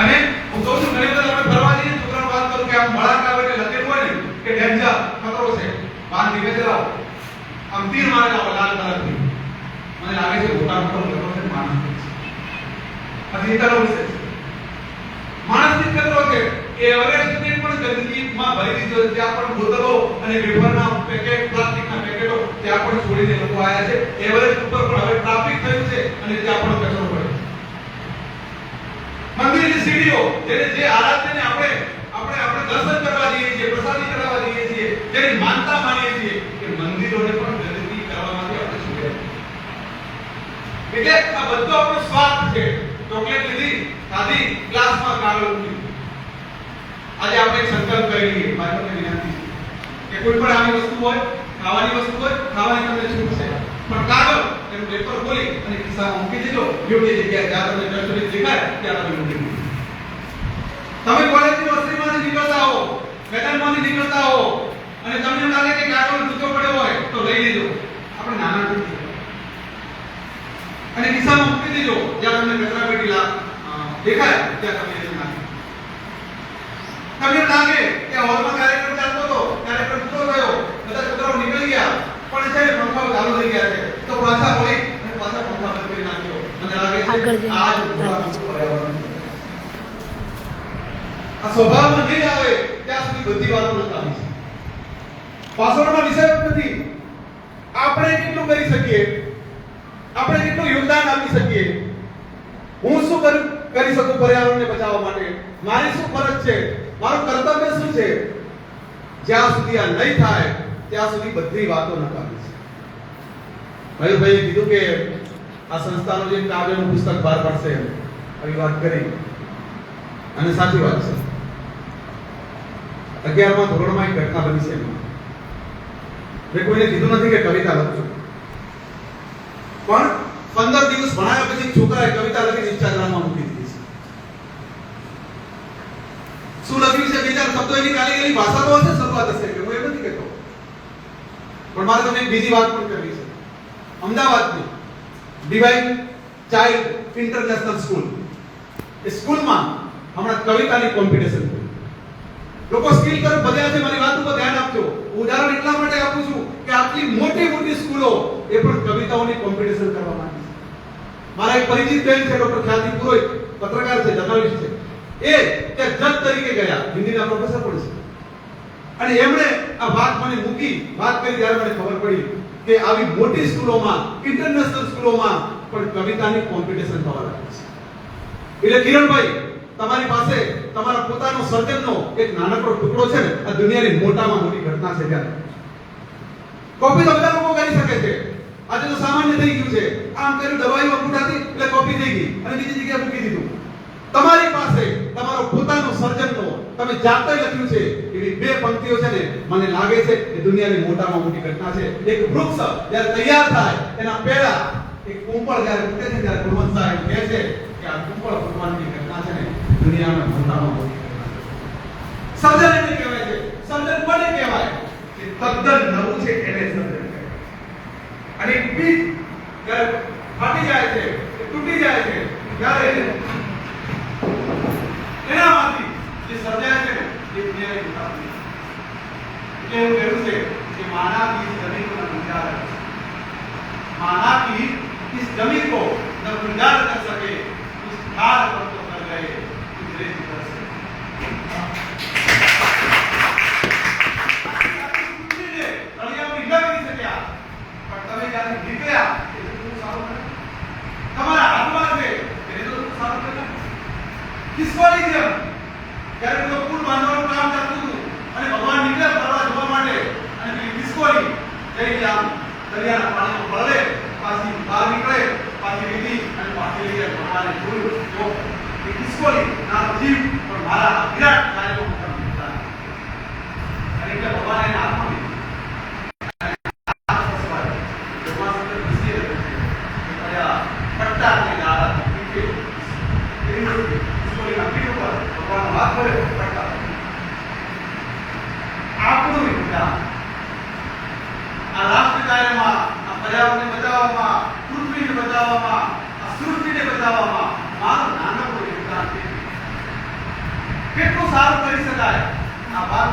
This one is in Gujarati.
અને હું કહું છું ઘણી વખત આપણે ફરવા જઈએ છોકરાને વાત કરું કે આમ આવે એટલે લખેલું હોય ને, કે ડેન્જર, ખતરો છે. વાહન ધીમે ચલાવો આમ તીર મારેલા હોય લાલ કલરથી. મને લાગે છે મોટા મોટો ખતરો છે માણસ આ ચિંતાનો વિષય માણસની ખતરો છે. એ એવરેસ્ટને પણ ગંદકીમાં ભરી દીધો છે. ત્યાં પણ બોતલો અને વેફરના પેકેટ, પ્લાસ્ટિકના પેકેટો ત્યાં પણ છોડીને લોકો આવ્યા છે. એવરેસ્ટ ઉપર પણ હવે ટ્રાફિક થયું છે અને ત્યાં પણ કચરો મંદિરની સીડીઓ, જેને જે આરાધ્યને આપણે આપણે આપણે દર્શન કરવા જઈએ છીએ, પ્રસાદી કરવા જઈએ છીએ, જેની માનતા માનીએ છીએ કે મંદિરોને પણ ગંદકી કરવામાંથી આપણે છૂટે એટલે આ બધો આપણો સ્વાર્થ છે. ચોકલેટ લીધી, ખાધી, ગ્લાસમાં કાગળ મૂકી આજે આપણે એક સંકલ્પ કરી લઈએ ભાઈઓને વિનંતી કે કોઈ પણ આવી વસ્તુ હોય, ખાવાની વસ્તુ હોય, ખાવાની તમને છૂટ પણ કાગળ, એનું પેપર ખોલી અને ખિસ્સામાં મૂકી દીધો. યોગ્ય જગ્યાએ જ્યાં તમને ડસ્ટબિન દેખાય, ત્યાં તમે મૂકી દેજો તમે કોલેજની વસ્તીમાંથી નીકળતા હો મેદાનમાંથી નીકળતા હો અને તમને એમ લાગે કે કાગળ જૂતો પડ્યો હોય તો લઈ લેજો આપણે નાના નથી. અને ખિસ્સામાં મૂકી દેજો જ્યાં તમને કચરા પેટી દેખાય ત્યાં તમે એને નાખી તમને લાગે કે હોલમાં કાર્યક્રમ ચાલતો હતો કાર્યક્રમ પૂરો થયો બધા છોકરાઓ નીકળી ગયા પણ છે પંખાઓ ચાલુ થઈ ગયા છે. તો પાછા વળી અને પાછા પંખા બંધ કરી નાખ્યો. મને લાગે છે આ જ પર્યાવરણ. આ સ્વભાવમાં નહીં આવે, ત્યાં સુધી બધી વાતો નકામી છે પાછળમાં વિષય નથી. આપણે કેટલું કરી શકીએ? આપણે કેટલું યોગદાન આપી શકીએ? હું શું કરી કરી શકું પર્યાવરણને બચાવવા માટે? મારી શું ફરજ છે? મારું કર્તવ્ય શું છે? જ્યાં સુધી આ નહીં થાય, ત્યાં સુધી બધી વાતો નકામી છે મયુરભાઈએ કીધું કે આ સંસ્થાનું જે કાવ્યનું પુસ્તક બહાર પડશે, આવી વાત કરી. અને સાચી વાત છે. અગિયારમાં ધોરણમાં એક ઘટના બની છે મેં કોઈને કીધું નથી કે કવિતા લખજો પણ પંદર દિવસ ભણાયા પછી છોકરાએ કવિતા લખીને ઇન્સ્ટાગ્રામમાં મૂકી દીધી શું લખ્યું છે બીજા શબ્દો એની કાલી ગયેલી ભાષા તો હશે શરૂઆત હશે કે હું એમ નથી કહેતો. પણ મારે તમને બીજી વાત પણ કરવી છે. અમદાવાદની ડિવાઇન ચાઇલ્ડ ઇન્ટરનેશનલ સ્કૂલ. એ સ્કૂલમાં હમણાં કવિતાની કોમ્પિટિશન લોકો સ્કિલ તરફ વધ્યા છે મારી વાત ઉપર ધ્યાન આપજો. ઉદાહરણ એટલા માટે આપું છું કે આટલી મોટી મોટી સ્કૂલો એ પણ કવિતાઓની કોમ્પિટિશન કરવા માંગે છે. મારા એક પરિચિત બેન છે, ડોક્ટર ખ્યાતિ પુરોહિત, પત્રકાર છે, જર્નલિસ્ટ છે. એ ત્યાં જજ તરીકે ગયા, હિન્દીના પ્રોફેસર પણ છે. અને એમણે આ વાત મને મૂકી, વાત કરી ત્યારે મને ખબર પડી કે આવી મોટી સ્કૂલોમાં ઇન્ટરનેશનલ સ્કૂલોમાં પણ કવિતાની કોમ્પિટિશન થવા લાગે છે. એટલે કિરણભાઈ, તમારી પાસે તમારા પોતાનો સર્જનનો એક નાનકડો ટુકડો છે ને, આ દુનિયાની મોટામાં મોટી ઘટના છે ત્યારે કોપી તો બધા લોકો કરી શકે છે. આજે તો સામાન્ય થઈ ગયું છે. આમ કર્યું, દવાઈમાં ફૂટાતી, એટલે કોપી થઈ ગઈ. અને બીજી જગ્યાએ મૂકી દીધું. તમારી પાસે, તમારો પોતાનો સર્જનનો, તમે જાતે લખ્યું છે, એવી બે પંક્તિઓ છે ને, મને લાગે છે કે દુનિયાની મોટામાં મોટી ઘટના છે. એક વૃક્ષ જ્યારે તૈયાર થાય, એના પહેલા એક કુંપળ જ્યારે ફૂટે છે, ત્યારે ગુણવંત સાહેબ કહે છે કે આ કુંપળ ભગવાનની ઘટના છે ને દુનિયાના ધંધામાં સર્જન એટલે કહેવાય છે. સર્જન કોને કહેવાય? કે તદ્દન નવું છે એને સર્જન કહેવાય. અને બીજ જ્યારે ફાટી જાય છે તૂટી જાય છે, ત્યારે એનામાંથી જે સર્જાય છે, એ દુનિયાને વિકાસ એટલે એવું કહ્યું છે કે માના બીજ જમીનમાં ગુંજારે માના બીજ જેમ ત્યારે પેલો પુલ બાંધવાનું કામ ચાલતું હતું. અને ભગવાન નીકળ્યા ફરવા જોવા માટે. અને પેલી કિસ્કોલી જઈને આમ દરિયાના પાણીમાં ભળે પાછી બચાવવામાં પૃથ્વીને બતાવવામાં આ સૃષ્ટિને બચાવવામાં મારો નાનકડો યોગદાન છે કેટલું સારું કરી શકાય? આ વાત